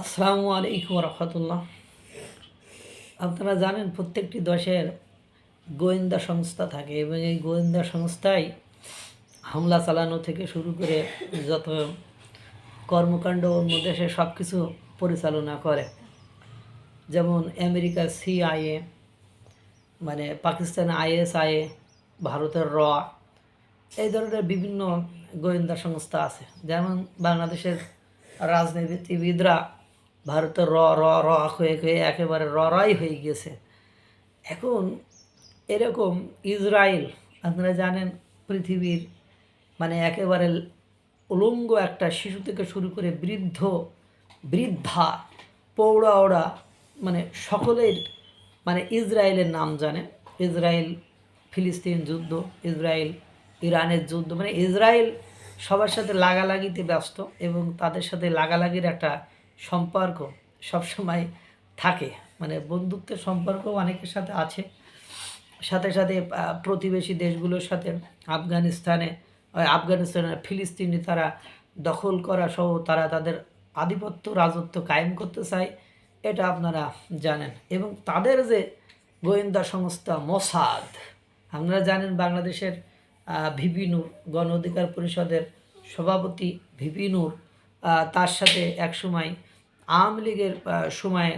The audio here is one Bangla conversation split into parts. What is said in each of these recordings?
আসসালামু আলাইকুম রহমতুল্লাহ আপনারা জানেন প্রত্যেকটি দেশের গোয়েন্দা সংস্থা থাকে এবং এই গোয়েন্দা সংস্থায় হামলা চালানো থেকে শুরু করে যত কর্মকাণ্ড অন্য দেশে সব কিছু পরিচালনা করে। যেমন আমেরিকার সিআইএ মানে পাকিস্তান আইএসআইএ ভারতের র, এই ধরনের বিভিন্ন গোয়েন্দা সংস্থা আছে। যেমন বাংলাদেশের রাজনীতিবিদরা ভারতের র র র হয়ে হয়ে একেবারে র, রাই হয়ে গেছে এখন এরকম ইসরায়েল আপনারা জানেন পৃথিবীর মানে একেবারে উলঙ্গ একটা শিশু থেকে শুরু করে বৃদ্ধ, বৃদ্ধা, পৌড়া ওড়া মানে সকলের মানে ইসরায়েলের নাম জানে ইসরায়েল ফিলিস্তিন যুদ্ধ ইসরায়েল ইরানের যুদ্ধ মানে ইসরায়েল সবার সাথে লাগালাগিতে ব্যস্ত এবং তাদের সাথে লাগালাগির একটা সম্পর্ক সবসময় থাকে। মানে বন্ধুত্বের সম্পর্ক অনেকের সাথে আছে। সাথে সাথে প্রতিবেশী দেশগুলোর সাথে, আফগানিস্তানে আফগানিস্তানে ফিলিস্তিনি তারা দখল করা সহ তারা তাদের আধিপত্য, রাজত্ব কায়েম করতে চায়, এটা আপনারা জানেন। এবং তাদের যে গোয়েন্দা সংস্থা মোসাদ, আপনারা জানেন বাংলাদেশের ভিপি নূর, গণ অধিকার পরিষদের সভাপতি ভিপি নূর তার সাথে একসময় আওয়ামী লীগের সময়ে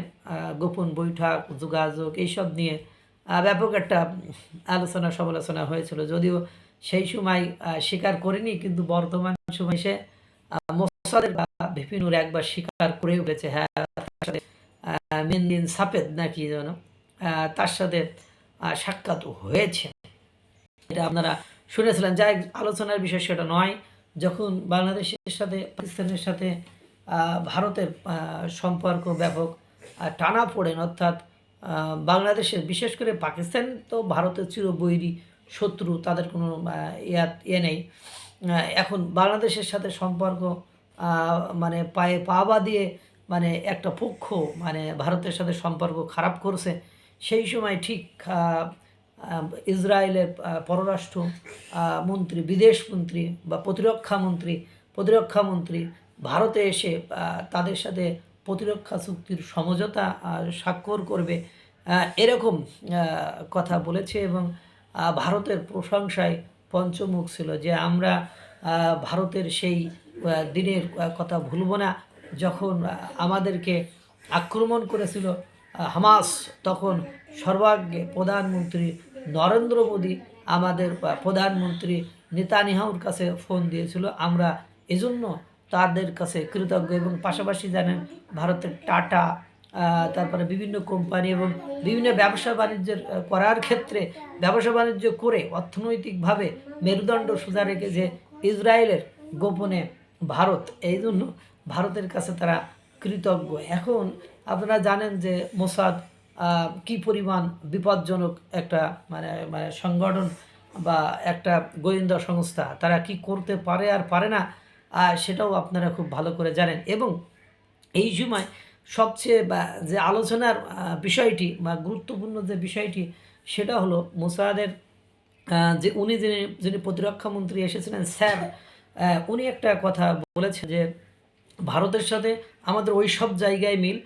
গোপন বৈঠক, যোগাযোগ এইসব নিয়ে ব্যাপক একটা আলোচনা সমালোচনা হয়েছিল। যদিও সেই সময় স্বীকার করেনি, কিন্তু বর্তমান সময় সে মোসাদের বা ভিপি নূর একবার স্বীকার করে উঠেছে। হ্যাঁ তার সাথে মেনদিন সাপেদ নাকি যেন তার সাথে সাক্ষাৎ হয়েছে। এটা আপনারা শুনেছিলেন। যা আলোচনার বিষয় সেটা নয়। যখন বাংলাদেশের সাথে, পাকিস্তানের সাথে ভারতের সম্পর্ক ব্যাপক টানা পড়েন। অর্থাৎ বাংলাদেশের, বিশেষ করে পাকিস্তান তো ভারতের চিরবৈরী শত্রু, তাদের কোনো ইয়া নেই। এখন বাংলাদেশের সাথে সম্পর্ক মানে পায়ে পা বা দিয়ে মানে একটা পক্ষ মানে ভারতের সাথে সম্পর্ক খারাপ করছে, সেই সময় ঠিক ইসরায়েলের পররাষ্ট্র মন্ত্রী, বিদেশ মন্ত্রী বা প্রতিরক্ষা মন্ত্রী প্রতিরক্ষা মন্ত্রী ভারতে এসে তাদের সাথে প্রতিরক্ষা চুক্তির সমঝোতা স্বাক্ষর করবে। এরকম কথা বলেছে এবং ভারতের প্রশংসায় পঞ্চমুখ ছিল যে আমরা ভারতের সেই দিনের কথা ভুলব না। যখন আমাদেরকে আক্রমণ করেছিল হামাস, তখন সর্বাগ্যে প্রধানমন্ত্রী নরেন্দ্র মোদী আমাদের প্রধানমন্ত্রী নেতানিহাউর কাছে ফোন দিয়েছিল, আমরা এজন্য তাদের কাছে কৃতজ্ঞ এবং পাশাপাশি জানেন ভারতের টাটা তারপরে বিভিন্ন কোম্পানি এবং বিভিন্ন ব্যবসা বাণিজ্যের করার ক্ষেত্রে ব্যবসা বাণিজ্য করে অর্থনৈতিকভাবে মেরুদণ্ড সোজা রেখে যে ইসরায়েলের গোপনে ভারত, এই জন্য ভারতের কাছে তারা কৃতজ্ঞ। এখন আপনারা জানেন যে মোসাদ কি পরিমাণ বিপজ্জনক একটা মানে মানে সংগঠন বা একটা গোয়েন্দা সংস্থা, তারা কি করতে পারে আর পারে না? সেটাও আপনারা খুব ভালো করে জানেন। এবং এই সময় সবচেয়ে যে আলোচনার বিষয়টি বা গুরুত্বপূর্ণ যে বিষয়টি, সেটা হলো মোসাদের যে উনি যিনি যিনি প্রতিরক্ষামন্ত্রী এসেছিলেন, স্যার উনি একটা কথা বলেছেন যে ভারতের সাথে আমাদের ওই সব জায়গায় মিল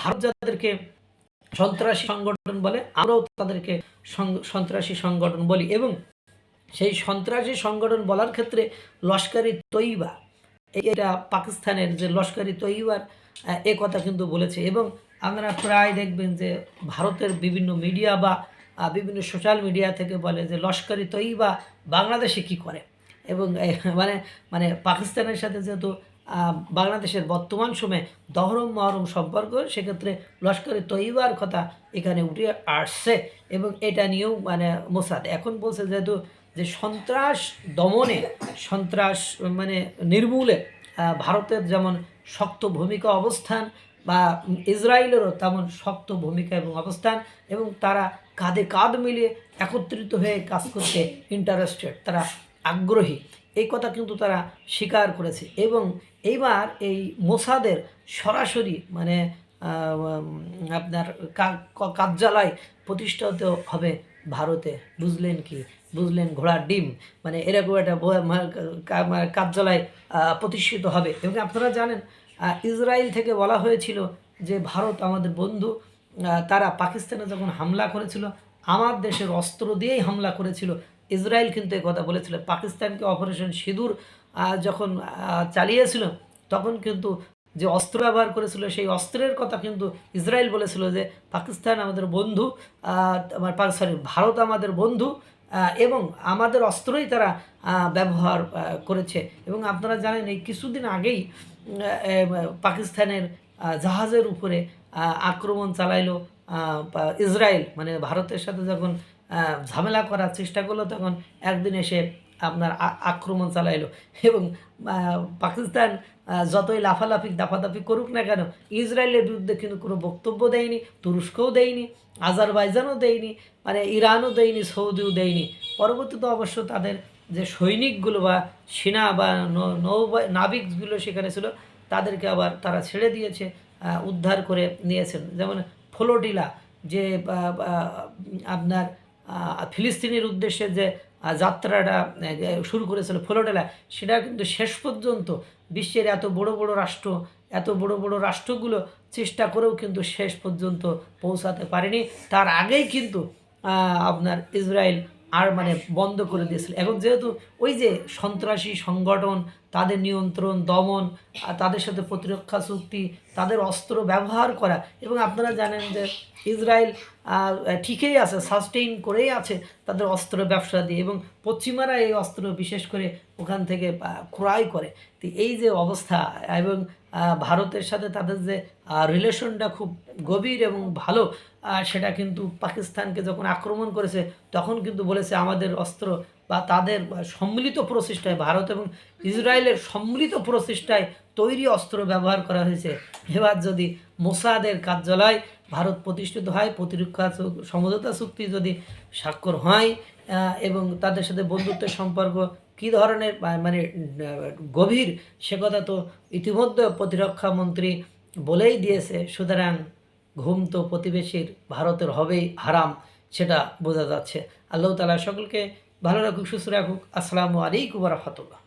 ভারত যাদেরকে সন্ত্রাসী সংগঠন বলে, আমরাও তাদেরকে সন্ত্রাসী সংগঠন বলি। এবং সেই সন্ত্রাসী সংগঠন বলার ক্ষেত্রে লস্করি তৈবা এটা পাকিস্তানের যে লস্করি তৈবার এ কথা কিন্তু বলেছে। এবং আপনারা প্রায় দেখবেন যে ভারতের বিভিন্ন মিডিয়া বা বিভিন্ন সোশ্যাল মিডিয়া থেকে বলে যে লস্করি তৈবা বাংলাদেশে কি করে? এবং মানে মানে পাকিস্তানের সাথে যেহেতু বাংলাদেশের বর্তমান সময়ে দহরম মহরম সম্পর্ক, সেক্ষেত্রে লস্করে তৈবার কথা এখানে উঠে আসছে। এবং এটা নিয়েও মানে মোসাদ এখন বলছে যেহেতু যে সন্ত্রাস দমনে, সন্ত্রাস মানে নির্মূলে ভারতের যেমন শক্ত ভূমিকা অবস্থান বা ইসরায়েলেরও তেমন শক্ত ভূমিকা এবং অবস্থান এবং তারা কাঁধে কাঁধ মিলিয়ে একত্রিত হয়ে কাজ করতে ইন্টারেস্টেড তারা আগ্রহী। এই কথা কিন্তু তারা স্বীকার করেছে এবং এইবার এই মোসাদের সরাসরি মানে আপনার কার্যালয় প্রতিষ্ঠিত হবে ভারতে, বুঝলেন কি? বুঝলেন ঘোড়ার ডিম? মানে এরকম একটা কার্যালয় প্রতিষ্ঠিত হবে। এবং আপনারা জানেন ইসরায়েল থেকে বলা হয়েছিল যে ভারত আমাদের বন্ধু তারা পাকিস্তানে যখন হামলা করেছিল, আমার দেশের অস্ত্র দিয়েই হামলা করেছিল। ইসরায়েল কিন্তু এই কথা বলেছিল। পাকিস্তানকে অপারেশন সিঁদুর যখন চালিয়েছিল, তখন কিন্তু যে অস্ত্র ব্যবহার করেছিল, সেই অস্ত্রের কথা কিন্তু ইসরায়েল বলেছিল যে পাকিস্তান আমাদের বন্ধু সরি ভারত আমাদের বন্ধু এবং আমাদের অস্ত্রই তারা ব্যবহার করেছে। এবং আপনারা জানেন, এই কিছুদিন আগেই পাকিস্তানের জাহাজের উপরে আক্রমণ চালাইলো ইসরায়েল। মানে ভারতের সাথে যখন ঝামেলা করার চেষ্টা করল, তখন একদিন এসে আপনার আক্রমণ চালাইলো। এবং পাকিস্তান যতই লাফালাফি, দাফাদাফি করুক না কেন, ইসরায়েলের বিরুদ্ধে কিন্তু কোনো বক্তব্য দেয়নি, তুরস্কও দেয়নি, আজারবাইজানও দেয়নি মানে ইরানও দেয়নি, সৌদিও দেয়নি। পরবর্তীতে অবশ্য তাদের যে সৈনিকগুলো বা সেনা বা নৌ- নাবিকগুলো সেখানে ছিল, তাদেরকে আবার তারা ছেড়ে দিয়েছে উদ্ধার করে নিয়েছেন। যেমন ফ্লোটিলা যে আপনার ফিলিস্তিনের উদ্দেশ্যে যে যাত্রাটা শুরু করেছিল ফলোডেলা, সেটা কিন্তু শেষ পর্যন্ত বিশ্বের এত বড় বড় রাষ্ট্র, এত বড় বড় রাষ্ট্রগুলো চেষ্টা করেও কিন্তু শেষ পর্যন্ত পৌঁছাতে পারেনি। তার আগেই কিন্তু আপনার ইসরায়েল আর মানে বন্ধ করে দিয়েছিল। এখন যেহেতু ওই যে সন্ত্রাসী সংগঠন, তাদের নিয়ন্ত্রণ, দমন তাদের সাথে প্রতিরক্ষা চুক্তি, তাদের অস্ত্র ব্যবহার করা, এবং আপনারা জানেন যে ইসরায়েল ঠিকই আছে সাস্টেইন করেই আছে তাদের অস্ত্র ব্যবসা দিয়ে, এবং পশ্চিমারা এই অস্ত্র বিশেষ করে ওখান থেকে ক্রয় করে। তো এই যে অবস্থা, এবং ভারতের সাথে তাদের যে রিলেশনটা খুব গভীর এবং ভালো সেটা কিন্তু পাকিস্তানকে যখন আক্রমণ করেছে, তখন কিন্তু বলেছে আমাদের অস্ত্র বা তাদের সম্মিলিত প্রচেষ্টায়, ভারত এবং ইসরায়েলের সম্মিলিত প্রচেষ্টায় তৈরি অস্ত্র ব্যবহার করা হয়েছে। এবার যদি মোসাদের কার্যালয় ভারত প্রতিষ্ঠিত হয়, প্রতিরক্ষা সমঝোতা চুক্তি যদি স্বাক্ষর হয় এবং তাদের সাথে বন্ধুত্বের সম্পর্ক কী ধরনের মানে গভীর, সে কথা তো ইতিমধ্যে প্রতিরক্ষা মন্ত্রী বলেই দিয়েছে। সুতরাং ঘুম তো প্রতিবেশীর, ভারতের হবেই হারাম, সেটা বোঝা যাচ্ছে। আল্লাহ তালা সকলকে ভালো রাখুক, সুস্থ রাখুক। আসসালামু আলাইকুম রহমতুল্লাহ।